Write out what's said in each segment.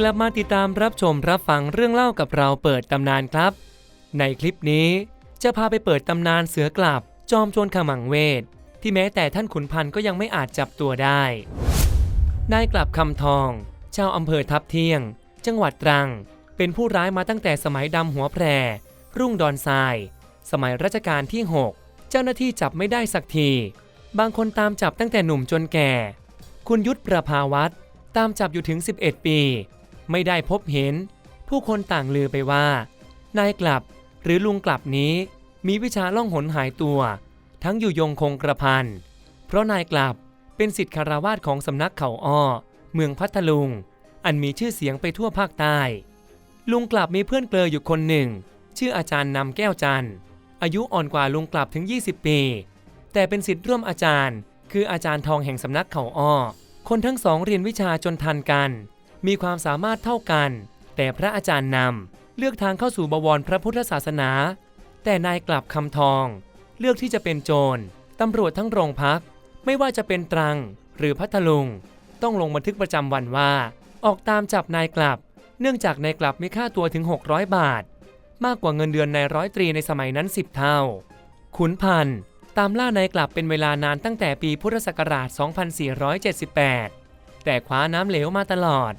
กลับมาติดตามรับชมรับฟังเรื่องเล่ากับเราเปิดตำนานครับ ในคลิปนี้จะพาไปเปิดตำนานเสือกลับ จอมโจรขมังเวท ที่แม้แต่ท่านขุนพันธ์ก็ยังไม่อาจจับตัวได้ นายกลับคำทองชาวอำเภอทับเที่ยง จังหวัดตรัง เป็นผู้ร้ายมาตั้งแต่สมัยดำหัวแพร รุ่งดอนทราย สมัยรัชกาลที่ 6 เจ้าหน้าที่จับไม่ได้สักที บางคนตามจับตั้งแต่หนุ่มจนแก่ คุณยุทธประภาวัตรตามจับอยู่ถึง 11 ปี ไม่ได้พบเห็น ผู้คนต่างลือไปว่า นายกลับหรือลุงกลับนี้ มีวิชาล่องหนหายตัว ทั้งอยู่ยงคงกระพันเพราะนายกลับเป็นสิทธิคารวาสของสำนักเขาอ้อ เมืองพัทลุง อันมีชื่อเสียงไปทั่วภาคใต้ ลุงกลับมีเพื่อนเกลออยู่คนหนึ่ง ชื่ออาจารย์นำแก้วจันทร์อายุอ่อนกว่าลุงกลับถึง 20 ปี แต่เป็นสิทธิ์ร่วมอาจารย์ คืออาจารย์ทองแห่งสำนักเขาอ้อ คนทั้งสองเรียนวิชาจนทันกัน มีความสามารถเท่ากัน แต่พระอาจารย์นำเลือกทางเข้าสู่บวรพระพุทธศาสนา แต่นายกลับคำทอง เลือกที่จะเป็นโจรตำรวจทั้งโรงพัก ไม่ว่าจะเป็นตรังหรือพัทลุง ต้องลงบันทึกประจำวันว่า ออกตามจับนายกลับ เนื่องจากนายกลับมีค่าตัวถึง 600 บาท มากกว่าเงินเดือนนายร้อยตรีในสมัยนั้น 10 เท่า ขุนพันธ์ตามล่านายกลับเป็นเวลานานตั้งแต่ปีพุทธศักราช 2478 แต่คว้าน้ำเหลวมาตลอด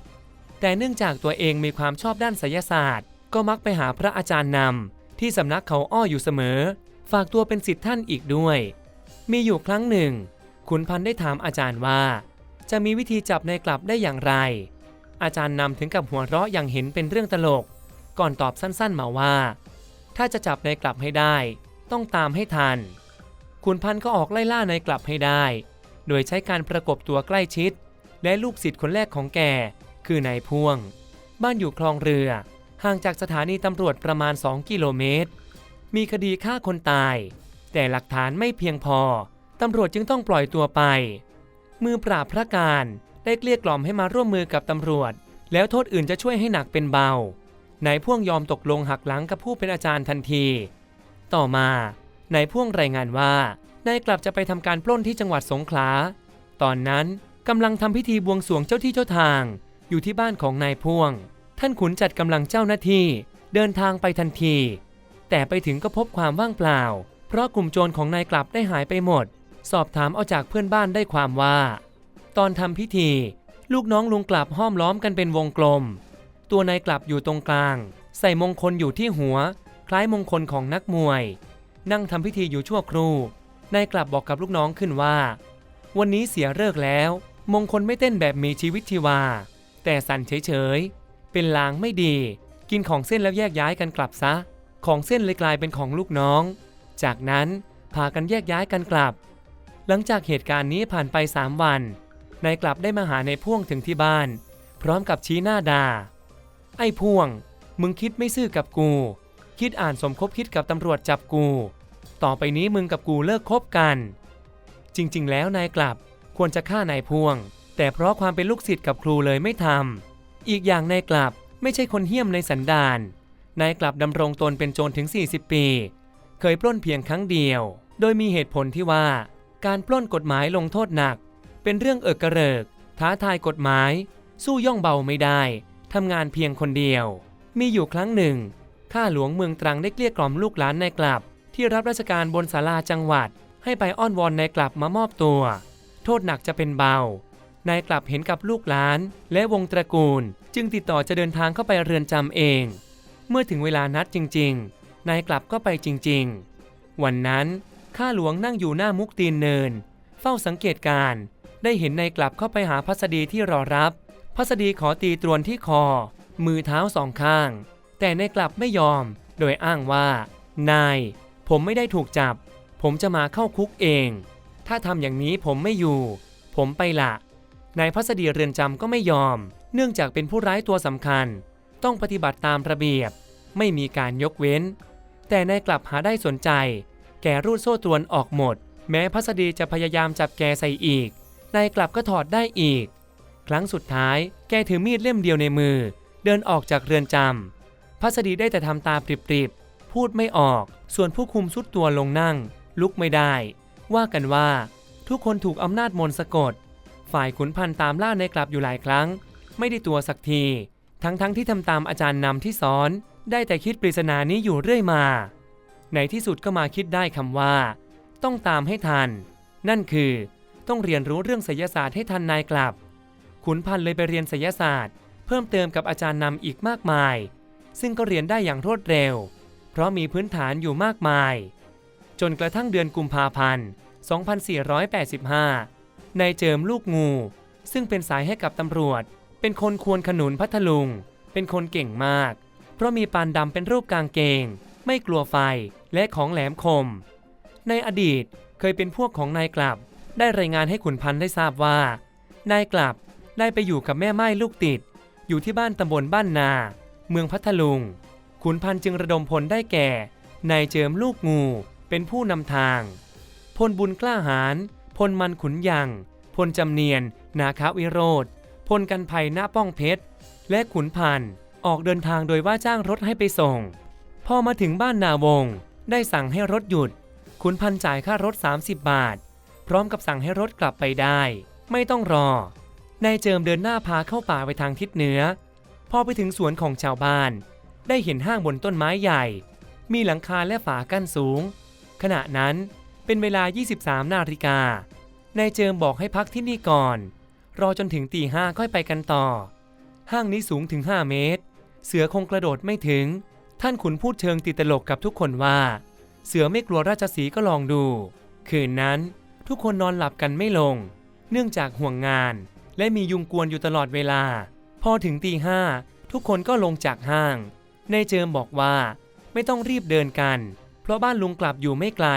แต่เนื่องจากตัวเองมีความชอบด้านไสยศาสตร์ ก็มักไปหาพระอาจารย์นำที่สำนักเขาอ้ออยู่เสมอ ฝากตัวเป็นศิษย์ท่านอีกด้วย มีอยู่ครั้งหนึ่ง ขุนพันธ์ได้ถามอาจารย์ว่า จะมีวิธีจับในกลับได้อย่างไร อาจารย์นำถึงกับหัวเราะอย่างเห็นเป็นเรื่องตลก ก่อนตอบสั้นๆมาว่า ถ้าจะจับในกลับให้ได้ ต้องตามให้ทันขุนพันธ์ก็ออกไล่ล่าในกลับให้ได้ โดยใช้การประกบตัวใกล้ชิด และลูกศิษย์คนแรกของแก คือนายพ่วง บ้านอยู่คลองเรือ ห่างจากสถานีตำรวจประมาณ 2 กิโลเมตร มีคดีฆ่าคนตาย แต่หลักฐานไม่เพียงพอ ตำรวจจึงต้องปล่อยตัวไป มือปราบพระการได้เกลี้ยกล่อมให้มาร่วมมือกับตำรวจ แล้วโทษอื่นจะช่วยให้หนักเป็นเบานายพ่วงยอมตกลงหักหลังกับผู้เป็นอาจารย์ทันที ต่อมานายพ่วงรายงานว่านายกลับจะไปทำการปล้นที่จังหวัดสงขลา ตอนนั้นกำลังทำพิธีบวงสรวงเจ้าที่เจ้าทาง อยู่ที่บ้านของนายพ่วง ท่านขุนจัดกำลังเจ้าหน้าที่เดินทางไปทันที แต่ไปถึงก็พบความว่างเปล่า เพราะกลุ่มโจรของนายกลับได้หายไปหมด สอบถามเอาจากเพื่อนบ้านได้ความว่า ตอนทำพิธี ลูกน้องลุงกลับห้อมล้อมกันเป็นวงกลม ตัวนายกลับอยู่ตรงกลาง ใส่มงคลอยู่ที่หัว คล้ายมงคลของนักมวย นั่งทำพิธีอยู่ชั่วครู่นายกลับบอกกับลูกน้องขึ้นว่า วันนี้เสียเลิกแล้ว มงคลไม่เต้นแบบมีชีวิตชีวา แต่สั่นเฉยๆ เป็นลางไม่ดี กินของเส้นแล้วแยกย้ายกันกลับซะ ของเส้นเลยกลายเป็นของลูกน้อง จากนั้นพากันแยกย้ายกันกลับ หลังจากเหตุการณ์นี้ผ่านไป 3 วัน นายกลับได้มาหาในพ่วงถึงที่บ้าน พร้อมกับชี้หน้าด่า ไอ้พ่วง มึงคิดไม่ซื่อกับกู คิดอ่านสมคบคิดกับตำรวจจับกู ต่อไปนี้มึงกับกูเลิกคบกัน จริงๆ แล้วนายกลับควรจะฆ่านายพ่วง แต่เพราะความเป็นลูกศิษย์กับครูเลยไม่ทำ อีกอย่างนายกลับไม่ใช่คนเหี้ยมในสันดานนายกลับดำรงตนเป็นโจรถึง 40 ปี เคยปล้นเพียงครั้งเดียว โดยมีเหตุผลที่ว่า การปล้นกฎหมายลงโทษหนัก เป็นเรื่องเอิกกระเริก ท้าทายกฎหมาย สู้ย่องเบาไม่ได้ทำงานเพียงคนเดียว มีอยู่ครั้งหนึ่ง ข้าหลวงเมืองตรังได้เกลี้ยกล่อมลูกหลานนายกลับ ที่รับราชการบนศาลาจังหวัด ให้ไปอ้อนวอนนายกลับมามอบตัว โทษหนักจะเป็นเบา นายกลับเห็นกับลูกหลาน และวงตระกูล จึงติดต่อจะเดินทางเข้าไปเรือนจำเอง เมื่อถึงเวลานัดจริง ๆ นายกลับก็ไปจริง ๆ วันนั้นข้าหลวงนั่งอยู่หน้ามุกตีนเนิน เฝ้าสังเกตการ ได้เห็นนายกลับเข้าไปหาพัสดีที่รอรับ พัสดีขอตีตรวนที่คอ มือเท้าสองข้าง แต่นายกลับไม่ยอม โดยอ้างว่า นาย ผมไม่ได้ถูกจับ ผมจะมาเข้าคุกเอง ถ้าทำอย่างนี้ผมไม่อยู่ ผมไปละ นายพัสดีเรือนจำก็ไม่ยอม เนื่องจากเป็นผู้ร้ายตัวสำคัญ ต้องปฏิบัติตามระเบียบ ไม่มีการยกเว้น แต่นายกลับหาได้สนใจ แกรูดโซ่ตรวนออกหมด แม้พัสดีจะพยายามจับแกใส่อีก นายกลับก็ถอดได้อีก ครั้งสุดท้ายแกถือมีดเล่มเดียวในมือ เดินออกจากเรือนจำพัสดีได้แต่ทำตาปริบๆ พูดไม่ออก ส่วนผู้คุมสุดตัวลงนั่ง ลุกไม่ได้ ว่ากันว่า ทุกคนถูกอำนาจมนต์สะกด ฝ่ายขุนพันธ์ตามล่าในกลับอยู่หลายครั้ง ไม่ได้ตัวสักที ทั้งๆทที่ทำตามอาจารย์นำที่สอน ได้แต่คิดปริศนานี้อยู่เรื่อยมา ในที่สุดก็มาคิดได้คำว่า ต้องตามให้ทัน นั่นคือ ต้องเรียนรู้เรื่องไสยศาสตร์ให้ทันนายกลับ ขุนพันธ์เลยไปเรียนไสยศาสตร์ เพิ่มเติมกับอาจารย์นำอีกมากมาย ซึ่งก็เรียนได้อย่างรวดเร็ว เพราะมีพื้นฐานอยู่มากมาย จนกระทั่งเดือนกุมภาพันธ์ 2485 นายเจิมลูกงู ซึ่งเป็นสายให้กับตำรวจ เป็นคนควรขนุนพัทลุง เป็นคนเก่งมาก เพราะมีปานดำเป็นรูปกางเกง ไม่กลัวไฟและของแหลมคม ในอดีตเคยเป็นพวกของนายกลับ ได้รายงานให้ขุนพันธ์ได้ทราบว่า นายกลับได้ไปอยู่กับแม่ไม้ลูกติด อยู่ที่บ้านตำบลบ้านนา เมืองพัทลุง ขุนพันธ์จึงระดมพลได้แก่นายเจิมลูกงู เป็นผู้นำทาง พลบุญกล้าหาญ พลมันขุนยังพลจำเนียน นาคาวิโรธพลกันภัยหน้าป้องเพชร และขุนพันธ์ออกเดินทางโดยว่าจ้างรถให้ไปส่ง พอมาถึงบ้านนาวง ได้สั่งให้รถหยุด ขุนพันจ่ายค่ารถ 30 บาท พร้อมกับสั่งให้รถกลับไปได้ ไม่ต้องรอนายเจิมเดินหน้าพาเข้าป่าไปทางทิศเหนือ พอไปถึงสวนของชาวบ้าน ได้เห็นห้างบนต้นไม้ใหญ่ มีหลังคาและฝากั้นสูง ขณะนั้น เป็นเวลา 23 นาฬิกา นายเจิมบอกให้พักที่นี่ก่อน รอจนถึงตีห้าค่อยไปกันต่อ ห้างนี้สูงถึง 5 เมตร เสือคงกระโดดไม่ถึง ท่านขุนพูดเชิงติดตลกกับทุกคนว่า เสือไม่กลัวราชสีก็ลองดู คืนนั้นทุกคนนอนหลับกันไม่ลง เนื่องจากห่วงงาน และมียุงกวนอยู่ตลอดเวลา พอถึงตีห้าทุกคนก็ลงจากห้างนายเจิมบอกว่า ไม่ต้องรีบเดินกัน เพราะบ้านลุงกลับอยู่ไม่ไกล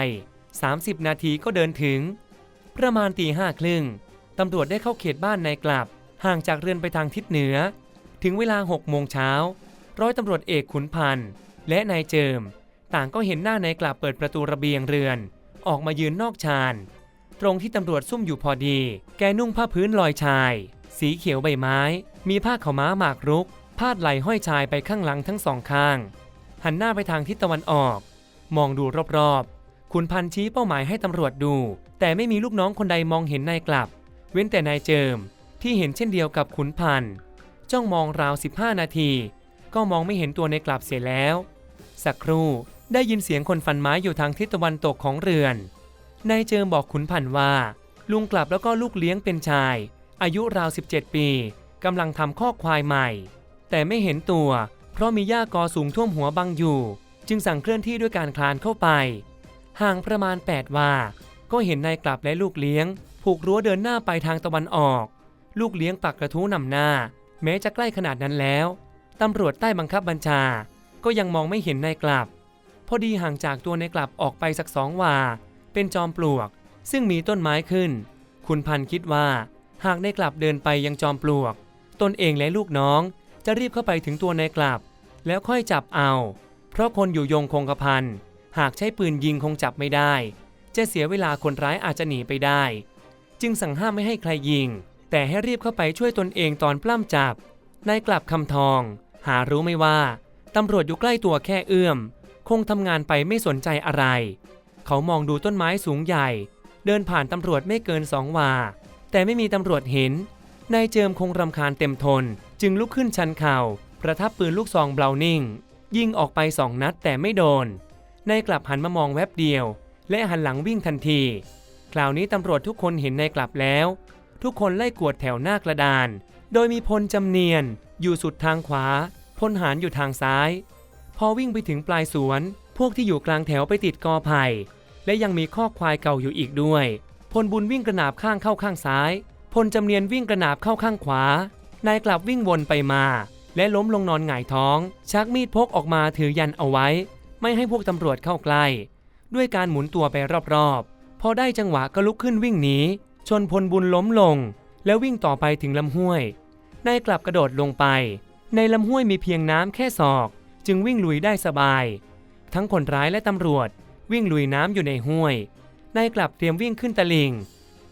30 นาทีก็เดินถึง ประมาณตีห้าครึ่งตำรวจได้เข้าเขตบ้านนายกลับ ห่างจากเรือนไปทางทิศเหนือ ถึงเวลา6โมงเช้า ร้อยตำรวจเอกขุนพันธ์และนายเจิม ต่างก็เห็นหน้านายกลับเปิดประตูระเบียงเรือน ออกมายืนนอกชานตรงที่ตำรวจซุ่มอยู่พอดี แกนุ่งผ้าพื้นลอยชาย สีเขียวใบไม้ มีผ้าขาวม้าหมากรุก พาดไหลห้อยชายไปข้างหลังทั้งสองข้าง หันหน้าไปทางทิศตะวันออก มองดูรอบๆ ขุนพันชี้เป้าหมายให้ตำรวจดู แต่ไม่มีลูกน้องคนใดมองเห็นนายกลับ เว้นแต่นายเจิม ที่เห็นเช่นเดียวกับขุนพันจ้องมองราว 15 นาที ก็มองไม่เห็นตัวนายกลับเสียแล้ว สักครู่ได้ยินเสียงคนฟันไม้อยู่ทางทิศตะวันตกของเรือนนายเจิมบอกขุนพันว่า ลุงกลับแล้วก็ลูกเลี้ยงเป็นชาย อายุราว 17 ปีกำลังทำข้อควายใหม่ แต่ไม่เห็นตัว เพราะมีหญ้ากอสูงท่วมหัวบังอยู่ จึงสั่งเคลื่อนที่ด้วยการคลานเข้าไป ห่างประมาณ 8 ว่า ก็เห็นนายกลับและลูกเลี้ยง ผูกรั้วเดินหน้าไปทางตะวันออก ลูกเลี้ยงปักกระทู้นำหน้า แม้จะใกล้ขนาดนั้นแล้วตำรวจใต้บังคับบัญชา ก็ยังมองไม่เห็นนายกลับ พอดีห่างจากตัวนายกลับออกไปสักสองวาเป็นจอมปลวก ซึ่งมีต้นไม้ขึ้น คุณพันคิดว่า หากนายกลับเดินไปยังจอมปลวก ตนเองและลูกน้องจะรีบเข้าไปถึงตัวนายกลับ แล้วค่อยจับเอา เพราะคนอยู่ยงคงกระพัน หากใช้ปืนยิงคงจับไม่ได้ จะเสียเวลาคนร้ายอาจจะหนีไปได้ จึงสั่งห้ามไม่ให้ใครยิง แต่ให้รีบเข้าไปช่วยตนเองตอนปล้ำจับนายกลับคำทอง หารู้ไม่ว่าตำรวจอยู่ใกล้ตัวแค่เอื้อม คงทำงานไปไม่สนใจอะไร เขามองดูต้นไม้สูงใหญ่ เดินผ่านตำรวจไม่เกินสองวา แต่ไม่มีตำรวจเห็นนายเจิมคงรำคาญเต็มทน จึงลุกขึ้นชันเข่า ประทับปืนลูกซองเบลานิ่ง ยิงออกไปสองนัดแต่ไม่โดน นายกลับหันมามองแวบเดียว และหันหลังวิ่งทันที คราวนี้ตำรวจทุกคนเห็นนายกลับแล้ว ทุกคนไล่กวดแถวหน้ากระดาน โดยมีพลจำเนียน อยู่สุดทางขวา พลหารอยู่ทางซ้าย พอวิ่งไปถึงปลายสวน พวกที่อยู่กลางแถวไปติดกอไผ่ และยังมีข้อควายเก่าอยู่อีกด้วย พลบุญวิ่งกระนาบข้างเข้าข้างซ้าย พลจำเนียนวิ่งกระนาบเข้าข้างขวา นายกลับวิ่งวนไปมา และล้มลงนอนหงายท้อง ชักมีดพกออกมาถือยันเอาไว้ ไม่ให้พวกตำรวจเข้าใกล้ ด้วยการหมุนตัวไปรอบๆ พอได้จังหวะก็ลุกขึ้นวิ่งหนีชนพลบุญล้มลง แล้ววิ่งต่อไปถึงลำห้วยนายกลับกระโดดลงไป ในลำห้วยมีเพียงน้ำแค่ศอก จึงวิ่งลุยได้สบาย ทั้งคนร้ายและตำรวจ วิ่งลุยน้ำอยู่ในห้วยนายกลับเตรียมวิ่งขึ้นตะลิง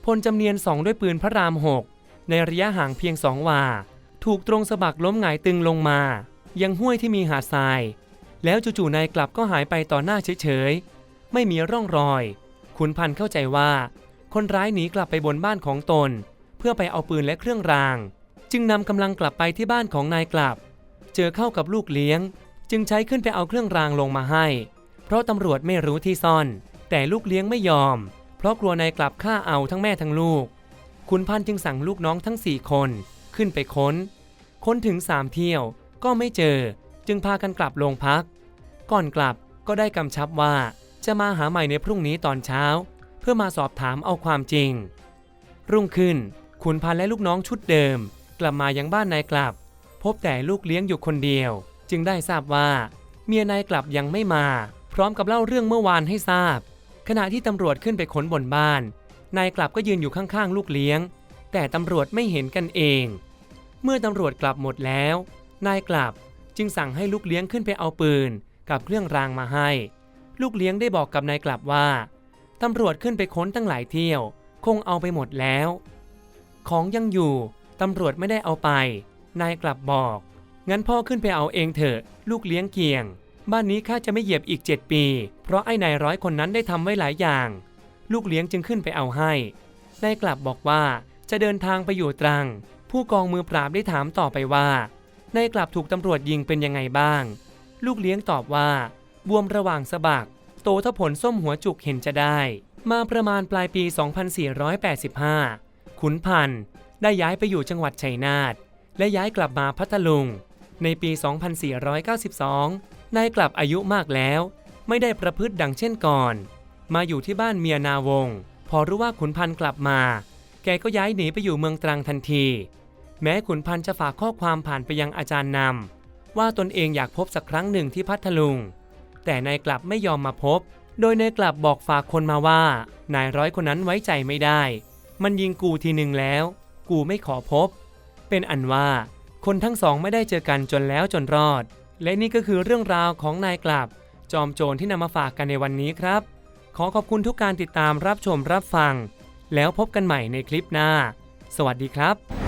พลจำเนียนสองด้วยปืนพระรามหกในระยะห่างเพียงสองวา ถูกตรงสะบักล้มหงายตึงลงมา ยังห้วยที่มีหาดทราย แล้วจู่ๆนายกลับก็หายไปต่อหน้าเฉยๆ ไม่มีร่องรอย ขุนพันธ์เข้าใจว่า คนร้ายหนีกลับไปบนบ้านของตน เพื่อไปเอาปืนและเครื่องราง จึงนำกำลังกลับไปที่บ้านของนายกลับ เจอเข้ากับลูกเลี้ยง จึงใช้ขึ้นไปเอาเครื่องรางลงมาให้ เพราะตำรวจไม่รู้ที่ซ่อน แต่ลูกเลี้ยงไม่ยอม เพราะกลัวนายกลับฆ่าเอาทั้งแม่ทั้งลูก ขุนพันธ์จึงสั่งลูกน้องทั้งสี่คนขึ้นไปค้น ค้นถึงสามเที่ยวก็ไม่เจอ จึงพากันกลับโรงพัก ก่อนกลับก็ได้กำชับว่าจะมาหาใหม่ในพรุ่งนี้ตอนเช้า เพื่อมาสอบถามเอาความจริง รุ่งขึ้นขุนพันและลูกน้องชุดเดิม กลับมายังบ้านนายกลับ พบแต่ลูกเลี้ยงอยู่คนเดียว จึงได้ทราบว่า เมียนายกลับยังไม่มา พร้อมกับเล่าเรื่องเมื่อวานให้ทราบ ขณะที่ตำรวจขึ้นไปค้นบนบ้าน นายกลับก็ยืนอยู่ข้างๆ ลูกเลี้ยง แต่ตำรวจไม่เห็นกันเอง เมื่อตำรวจกลับหมดแล้ว นายกลับ จึงสั่งให้ลูกเลี้ยงขึ้นไปเอาปืน กับเครื่องรางมาให้ ลูกเลี้ยงได้บอกกับนายกลับว่าตำรวจขึ้นไปค้นตั้งหลายเที่ยว คงเอาไปหมดแล้ว ของยังอยู่ตำรวจไม่ได้เอาไป นายกลับบอก งั้นพ่อขึ้นไปเอาเองเถอะ ลูกเลี้ยงเกียง บ้านนี้ข้าจะไม่เหยียบอีก7ปี เพราะไอ้นายร้อยคนนั้นได้ทำไว้หลายอย่าง ลูกเลี้ยงจึงขึ้นไปเอาให้ นายกลับบอกว่าจะเดินทางไปอยู่ตรัง ผู้กองมือปราบได้ถามต่อไปว่า นายกลับถูกตำรวจยิงเป็นยังไงบ้าง ลูกเลี้ยงตอบว่า บวมระหว่างสะบัก โตท่าผลส้มหัวจุกเห็นจะได้ มาประมาณปลายปี 2485 ขุนพันธ์ได้ย้ายไปอยู่จังหวัดชัยนาท และย้ายกลับมาพัทลุง ในปี 2492 นายกลับอายุมากแล้ว ไม่ได้ประพฤติดังเช่นก่อน มาอยู่ที่บ้านเมียนาวง พอรู้ว่าขุนพันธ์กลับมา แกก็ย้ายหนีไปอยู่เมืองตรังทันที แม้ขุนพันธ์จะฝากข้อความผ่านไปยังอาจารย์นำว่าตนเองอยากพบสักครั้งหนึ่งที่พัทลุง แต่นายกลับไม่ยอมมาพบ โดยนายกลับบอกฝากคนมาว่า นายร้อยคนนั้นไว้ใจไม่ได้ มันยิงกูทีหนึ่งแล้ว กูไม่ขอพบ เป็นอันว่าคนทั้งสองไม่ได้เจอกันจนแล้วจนรอด และนี่ก็คือเรื่องราวของนายกลับ จอมโจรที่นำมาฝากกันในวันนี้ครับ ขอขอบคุณทุกการติดตามรับชมรับฟัง แล้วพบกันใหม่ในคลิปหน้า สวัสดีครับ